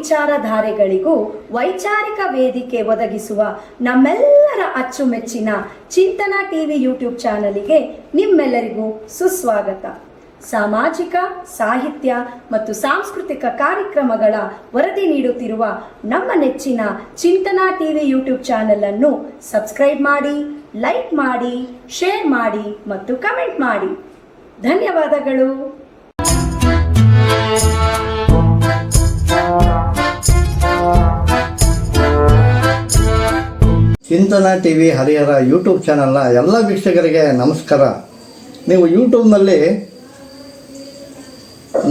ವಿಚಾರಧಾರೆಗಳಿಗೂ ವೈಚಾರಿಕ ವೇದಿಕೆ ಒದಗಿಸುವ ನಮ್ಮೆಲ್ಲರ ಅಚ್ಚುಮೆಚ್ಚಿನ ಚಿಂತನ ಟಿವಿ ಯೂಟ್ಯೂಬ್ ಚಾನಲಿಗೆ ನಿಮ್ಮೆಲ್ಲರಿಗೂ ಸುಸ್ವಾಗತ. ಸಾಮಾಜಿಕ, ಸಾಹಿತ್ಯ ಮತ್ತು ಸಾಂಸ್ಕೃತಿಕ ಕಾರ್ಯಕ್ರಮಗಳ ವರದಿ ನೀಡುತ್ತಿರುವ ನಮ್ಮ ನೆಚ್ಚಿನ ಚಿಂತನಾ ಟಿವಿ ಯೂಟ್ಯೂಬ್ ಚಾನೆಲ್ ಅನ್ನು ಸಬ್ಸ್ಕ್ರೈಬ್ ಮಾಡಿ, ಲೈಕ್ ಮಾಡಿ, ಶೇರ್ ಮಾಡಿ ಮತ್ತು ಕಮೆಂಟ್ ಮಾಡಿ. ಧನ್ಯವಾದಗಳು. ಚಿಂತನ ಟಿ ವಿ ಹರಿಹರ ಯೂಟ್ಯೂಬ್ ಚಾನಲ್ನ ಎಲ್ಲ ವೀಕ್ಷಕರಿಗೆ ನಮಸ್ಕಾರ. ನೀವು ಯೂಟ್ಯೂಬ್ನಲ್ಲಿ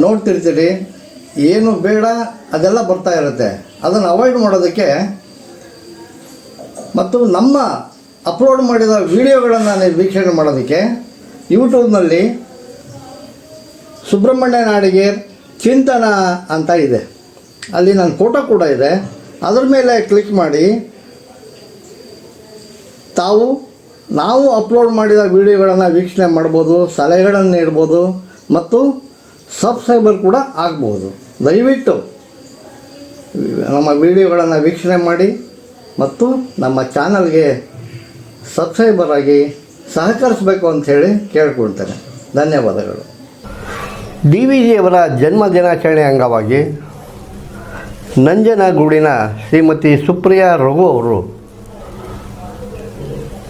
ನೋಡ್ತಿರ್ತೀರಿ, ಏನು ಬೇಡ ಅದೆಲ್ಲ ಬರ್ತಾ ಇರುತ್ತೆ. ಅದನ್ನು ಅವಾಯ್ಡ್ ಮಾಡೋದಕ್ಕೆ ಮತ್ತು ನಮ್ಮ ಅಪ್ಲೋಡ್ ಮಾಡಿದ ವಿಡಿಯೋಗಳನ್ನು ನೀವು ವೀಕ್ಷಣೆ ಮಾಡೋದಕ್ಕೆ ಯೂಟ್ಯೂಬ್ನಲ್ಲಿ ಸುಬ್ರಹ್ಮಣ್ಯ ನಾಡಿಗೆ ಚಿಂತನ ಅಂತ ಇದೆ. ಅಲ್ಲಿ ನನ್ನ ಫೋಟೋ ಕೂಡ ಇದೆ. ಅದ್ರ ಮೇಲೆ ಕ್ಲಿಕ್ ಮಾಡಿ ತಾವು, ನಾವು ಅಪ್ಲೋಡ್ ಮಾಡಿದ ವಿಡಿಯೋಗಳನ್ನು ವೀಕ್ಷಣೆ ಮಾಡ್ಬೋದು, ಸಲಹೆಗಳನ್ನು ನೀಡ್ಬೋದು ಮತ್ತು ಸಬ್ಸ್ಕ್ರೈಬರ್ ಕೂಡ ಆಗ್ಬೋದು. ದಯವಿಟ್ಟು ನಮ್ಮ ವಿಡಿಯೋಗಳನ್ನು ವೀಕ್ಷಣೆ ಮಾಡಿ ಮತ್ತು ನಮ್ಮ ಚಾನಲ್ಗೆ ಸಬ್ಸ್ಕ್ರೈಬರ್ ಆಗಿ ಸಹಕರಿಸಬೇಕು ಅಂಥೇಳಿ ಕೇಳ್ಕೊಳ್ತೇನೆ. ಧನ್ಯವಾದಗಳು. ಡಿ ವಿ ಜಿಯವರ ಜನ್ಮ ದಿನಾಚರಣೆ ಅಂಗವಾಗಿ ನಂಜನಗೂಡಿನ ಶ್ರೀಮತಿ ಸುಪ್ರಿಯಾ ರಘು ಅವರು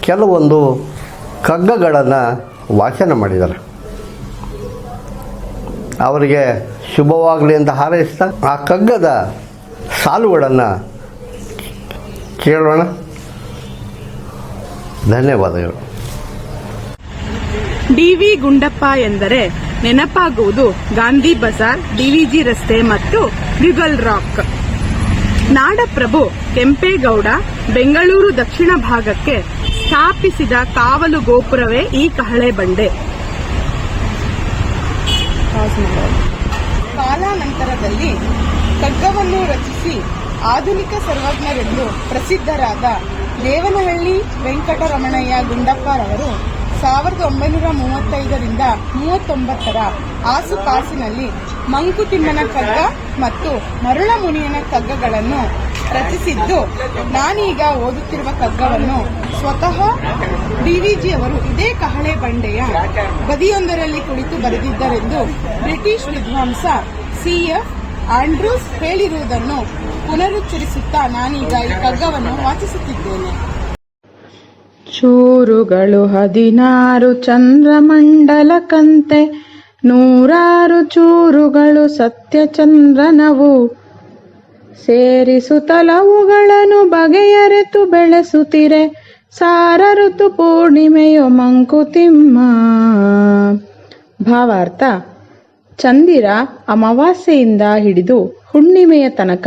ಕೆಲವೊಂದು ಕಗ್ಗಗಳನ್ನು ವಾಚನ ಮಾಡಿದ್ದಾರೆ. ಅವರಿಗೆ ಶುಭವಾಗಲಿ ಅಂತ ಹಾರೈಸ್ತಾ ಆ ಕಗ್ಗದ ಸಾಲುಗಳನ್ನು ಕೇಳೋಣ. ಧನ್ಯವಾದಗಳು. ಡಿವಿ ಗುಂಡಪ್ಪ ಎಂದರೆ ನೆನಪಾಗುವುದು ಗಾಂಧಿ ಬಜಾರ್, ಡಿವಿಜಿ ರಸ್ತೆ ಮತ್ತು ಮ್ಯುಗಲ್ ರಾಕ್. ನಾಡಪ್ರಭು ಕೆಂಪೇಗೌಡ, ಬೆಂಗಳೂರು ದಕ್ಷಿಣ ಭಾಗಕ್ಕೆ ಸ್ಥಾಪಿಸಿದ ಕಾವಲು ಗೋಪುರವೇ ಈ ಕಹಳೆ ಬಂಡೆ. ಕಾಲಾನಂತರದಲ್ಲಿ ಕಗ್ಗವನ್ನು ರಚಿಸಿ ಆಧುನಿಕ ಸರ್ವಜ್ಞರೆಂದು ಪ್ರಸಿದ್ಧರಾದ ದೇವನಹಳ್ಳಿ ವೆಂಕಟರಮಣಯ್ಯ ಗುಂಡಪ್ಪರವರು ಸಾವಿರದ ಒಂಬೈನೂರ ಮೂವತ್ತೈದರಿಂದ ಮೂವತ್ತೊಂಬತ್ತರ ಆಸುಪಾಸಿನಲ್ಲಿ ಮಂಕುತಿಮ್ಮನ ಕಗ್ಗ ಮತ್ತು ಮರುಳ ಮುನಿಯನ ಕಗ್ಗಗಳನ್ನು ರಚಿಸಿದ್ದು. ನಾನೀಗ ಓದುತ್ತಿರುವ ಕಗ್ಗವನ್ನು ಸ್ವತಃ ಡಿವಿಜಿ ಅವರು ಇದೇ ಕಹಳೆ ಬಂಡೆಯ ಬದಿಯೊಂದರಲ್ಲಿ ಕುಳಿತು ಬರೆದಿದ್ದರೆಂದು ಬ್ರಿಟಿಷ್ ವಿದ್ವಾಂಸ ಸಿಎಫ್ ಆಂಡ್ರೂಸ್ ಹೇಳಿರುವುದನ್ನು ಪುನರುಚ್ಚರಿಸುತ್ತಾ ನಾನೀಗ ಈ ಕಗ್ಗವನ್ನು ವಾಚಿಸುತ್ತಿದ್ದೇನೆ. ಚೂರುಗಳು ಹದಿನಾರು ಚಂದ್ರಮಂಡಲಕ್ಕಂತೆ ನೂರಾರು ಚೂರುಗಳು ಸತ್ಯಚಂದ್ರನವು. ಸೇರಿಸುತ್ತಲವುಗಳನ್ನು ಬಗೆಯರೆತು ಬೆಳೆಸುತ್ತಿರೆ. ಸಾರ ಋತು ಪೂರ್ಣಿಮೆಯೋ ಮಂಕುತಿಮ್ಮ ಭಾವಾರ್ಥ, ಚಂದಿರ ಅಮಾವಾಸ್ಯೆಯಿಂದ ಹಿಡಿದು ಹುಣ್ಣಿಮೆಯ ತನಕ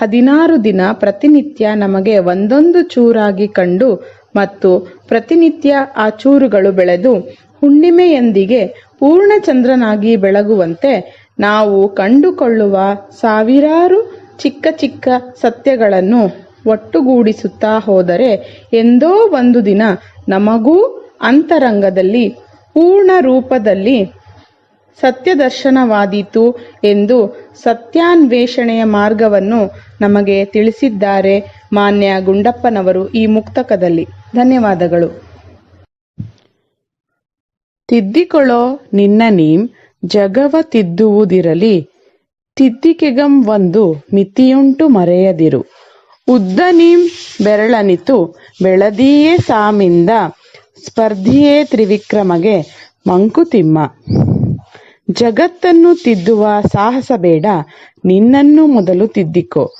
ಹದಿನಾರು ದಿನ ಪ್ರತಿನಿತ್ಯ ನಮಗೆ ಒಂದೊಂದು ಚೂರಾಗಿ ಕಂಡು ಮತ್ತು ಪ್ರತಿನಿತ್ಯ ಆ ಚೂರುಗಳು ಬೆಳೆದು ಹುಣ್ಣಿಮೆಯೊಂದಿಗೆ ಪೂರ್ಣಚಂದ್ರನಾಗಿ ಬೆಳಗುವಂತೆ ನಾವು ಕಂಡುಕೊಳ್ಳುವ ಸಾವಿರಾರು ಚಿಕ್ಕ ಚಿಕ್ಕ ಸತ್ಯಗಳನ್ನು ಒಟ್ಟುಗೂಡಿಸುತ್ತಾ ಹೋದರೆ ಎಂದೋ ಒಂದು ದಿನ ನಮಗೂ ಅಂತರಂಗದಲ್ಲಿ, ಪೂರ್ಣ ರೂಪದಲ್ಲಿ ಸತ್ಯದರ್ಶನವಾದೀತು ಎಂದು ಸತ್ಯಾನ್ವೇಷಣೆಯ ಮಾರ್ಗವನ್ನು ನಮಗೆ ತಿಳಿಸಿದ್ದಾರೆ ಮಾನ್ಯ ಗುಂಡಪ್ಪನವರು ಈ ಮುಕ್ತಕದಲ್ಲಿ. ಧನ್ಯವಾದಗಳು. ತಿದ್ದಿಕೊಳ್ಳೋ ನಿನ್ನ ನೀಂ ಜಗವ ತಿದ್ದುವುದಿರಲಿ ತಿದ್ದಿಕೆಗಂ ಒಂದು ಮಿತಿಯುಂಟು ಮರೆಯದಿರು. ಉದ್ದ ನೀಂ ಬೆರಳನಿತು, ಬೆಳದಿಯೇ ಸಾಮಿಂದ, ಸ್ಪರ್ಧಿಯೇ ತ್ರಿವಿಕ್ರಮಗೆ ಮಂಕುತಿಮ್ಮ. ಜಗತ್ತನ್ನು ತಿದ್ದುವ ಸಾಹಸ ಬೇಡ, ನಿನ್ನನ್ನು ಮೊದಲು ತಿದ್ದಿಕೋ.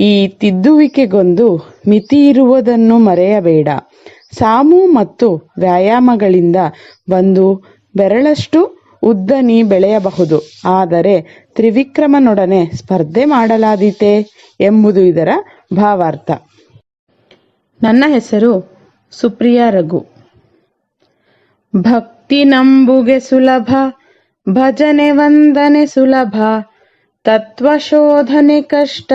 ಈ ತಿದ್ದುವಿಕೆಗೊಂದು ಮಿತಿ ಇರುವುದನ್ನು ಮರೆಯಬೇಡ. ಸಾಮು ಮತ್ತು ವ್ಯಾಯಾಮಗಳಿಂದ ಬಂದು ಬೆರಳಷ್ಟು ಉದ್ದ ನೀ ಬೆಳೆಯಬಹುದು. ಆದರೆ ತ್ರಿವಿಕ್ರಮನೊಡನೆ ಸ್ಪರ್ಧೆ ಮಾಡಲಾದೀತೆ ಎಂಬುದು ಇದರ ಭಾವಾರ್ಥ. ನನ್ನ ಹೆಸರು ಸುಪ್ರಿಯಾ ರಘು. ಭಕ್ತಿ ನಂಬುಗೆ ಸುಲಭ, ಭಜನೆ ವಂದನೆ ಸುಲಭ, ತತ್ವ ಶೋಧನೆ ಕಷ್ಟ,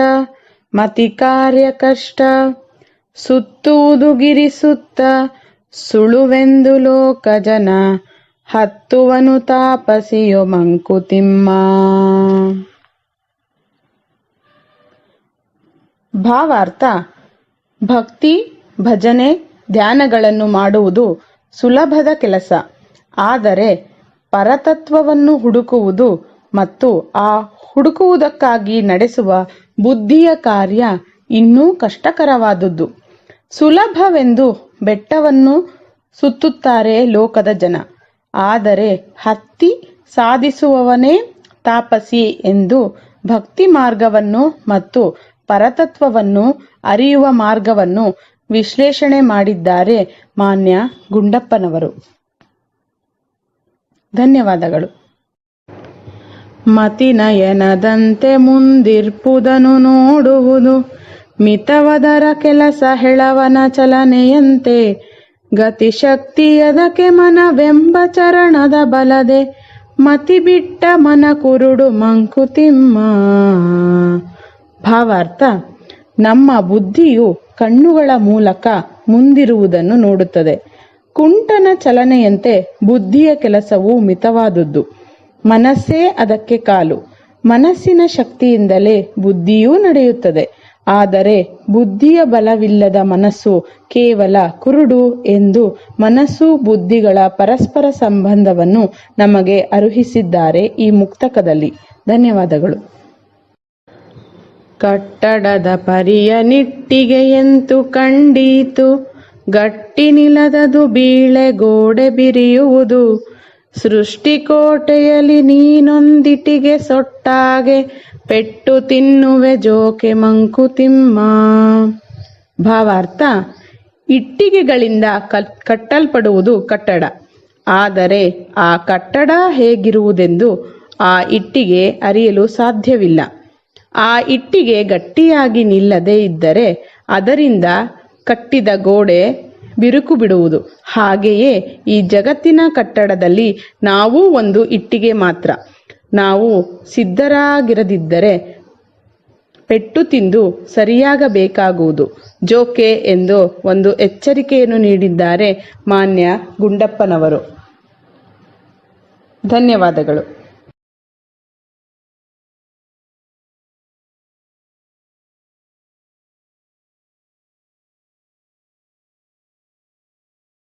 ಮತಿ ಕಾರ್ಯ ಕಷ್ಟ ಸುತ್ತುವುದು ಗಿರಿಸುತ್ತ ಸುಳುವೆಂದು ಲೋಕ ಜನ. ಹತ್ತುವನು ತಾಪಸಿಯೋ ಮಂಕುತಿಮ್ಮ ಭಾವಾರ್ಥ, ಭಕ್ತಿ, ಭಜನೆ, ಧ್ಯಾನಗಳನ್ನು ಮಾಡುವುದು ಸುಲಭದ ಕೆಲಸ. ಆದರೆ ಪರತತ್ವವನ್ನು ಹುಡುಕುವುದು ಮತ್ತು ಆ ಹುಡುಕುವುದಕ್ಕಾಗಿ ನಡೆಸುವ ಬುದ್ಧಿಯ ಕಾರ್ಯ ಇನ್ನೂ ಕಷ್ಟಕರವಾದುದು ಸುಲಭವೆಂದು ಬೆಟ್ಟವನ್ನು ಸುತ್ತುತ್ತಾರೆ ಲೋಕದ ಜನ. ಆದರೆ ಹತ್ತಿ ಸಾಧಿಸುವವನೇ ತಾಪಸಿ ಎಂದು ಭಕ್ತಿ ಮಾರ್ಗವನ್ನು ಮತ್ತು ಪರತತ್ವವನ್ನು ಅರಿಯುವ ಮಾರ್ಗವನ್ನು ವಿಶ್ಲೇಷಣೆ ಮಾಡಿದ್ದಾರೆ ಮಾನ್ಯ ಗುಂಡಪ್ಪನವರು. ಧನ್ಯವಾದಗಳು. ಮತಿನಯನದಂತೆ ಮುಂದಿರ್ಪುದನು ನೋಡುವುದು, ಮಿತವದರ ಕೆಲಸ ಹೆಳವನ ಚಲನೆಯಂತೆ ಗತಿಶಕ್ತಿಯದಕ್ಕೆ ಮನವೆಂಬ ಚರಣದ ಬಲದೆ ಮತಿ ಬಿಟ್ಟ ಮನ ಕುರುಡು ಮಂಕುತಿಮ್ಮ ಭಾವಾರ್ಥ, ನಮ್ಮ ಬುದ್ಧಿಯು ಕಣ್ಣುಗಳ ಮೂಲಕ ಮುಂದಿರುವುದನ್ನು ನೋಡುತ್ತದೆ. ಕುಂಟನ ಚಲನೆಯಂತೆ ಬುದ್ಧಿಯ ಕೆಲಸವು ಮಿತವಾದುದು ಮನಸ್ಸೇ ಅದಕ್ಕೆ ಕಾಲು. ಮನಸ್ಸಿನ ಶಕ್ತಿಯಿಂದಲೇ ಬುದ್ಧಿಯೂ ನಡೆಯುತ್ತದೆ. ಆದರೆ ಬುದ್ಧಿಯ ಬಲವಿಲ್ಲದ ಮನಸ್ಸು ಕೇವಲ ಕುರುಡು ಎಂದು ಮನಸ್ಸು ಬುದ್ಧಿಗಳ ಪರಸ್ಪರ ಸಂಬಂಧವನ್ನು ನಮಗೆ ಅರುಹಿಸಿದ್ದಾರೆ ಈ ಮುಕ್ತಕದಲ್ಲಿ. ಧನ್ಯವಾದಗಳು. ಕಟ್ಟಡದ ಪರಿಯ ನಿಟ್ಟಿಗೆಯಂತು ಕಂಡೀತು? ಗಟ್ಟಿ ನಿಲದದು ಬೀಳೆ ಗೋಡೆ ಬಿರಿಯುವುದು? ಸೃಷ್ಟಿಕೋಟೆಯಲ್ಲಿ ನೀನೊಂದಿಟಿಗೆ ಸೊಟ್ಟಾಗೆ ಪೆಟ್ಟು ತಿನ್ನುವೆ ಜೋಕೆ ಮಂಕುತಿಮ್ಮ ಭಾವಾರ್ಥ, ಇಟ್ಟಿಗೆಗಳಿಂದ ಕಟ್ಟಲ್ಪಡುವುದು ಕಟ್ಟಡ. ಆದರೆ ಆ ಕಟ್ಟಡ ಹೇಗಿರುವುದೆಂದು ಆ ಇಟ್ಟಿಗೆ ಅರಿಯಲು ಸಾಧ್ಯವಿಲ್ಲ. ಆ ಇಟ್ಟಿಗೆ ಗಟ್ಟಿಯಾಗಿ ನಿಲ್ಲದೆ ಇದ್ದರೆ ಅದರಿಂದ ಕಟ್ಟಿದ ಗೋಡೆ ಬಿರುಕು ಬಿಡುವುದು. ಹಾಗೆಯೇ ಈ ಜಗತ್ತಿನ ಕಟ್ಟಡದಲ್ಲಿ ನಾವು ಒಂದು ಇಟ್ಟಿಗೆ ಮಾತ್ರ. ನಾವು ಸಿದ್ಧರಾಗಿರದಿದ್ದರೆ ಪೆಟ್ಟು ತಿಂದು ಸರಿಯಾಗಬೇಕಾಗುವುದು. ಜೋಕೆ ಎಂದು ಒಂದು ಎಚ್ಚರಿಕೆಯನ್ನು ನೀಡಿದ್ದಾರೆ ಮಾನ್ಯ ಗುಂಡಪ್ಪನವರು. ಧನ್ಯವಾದಗಳು.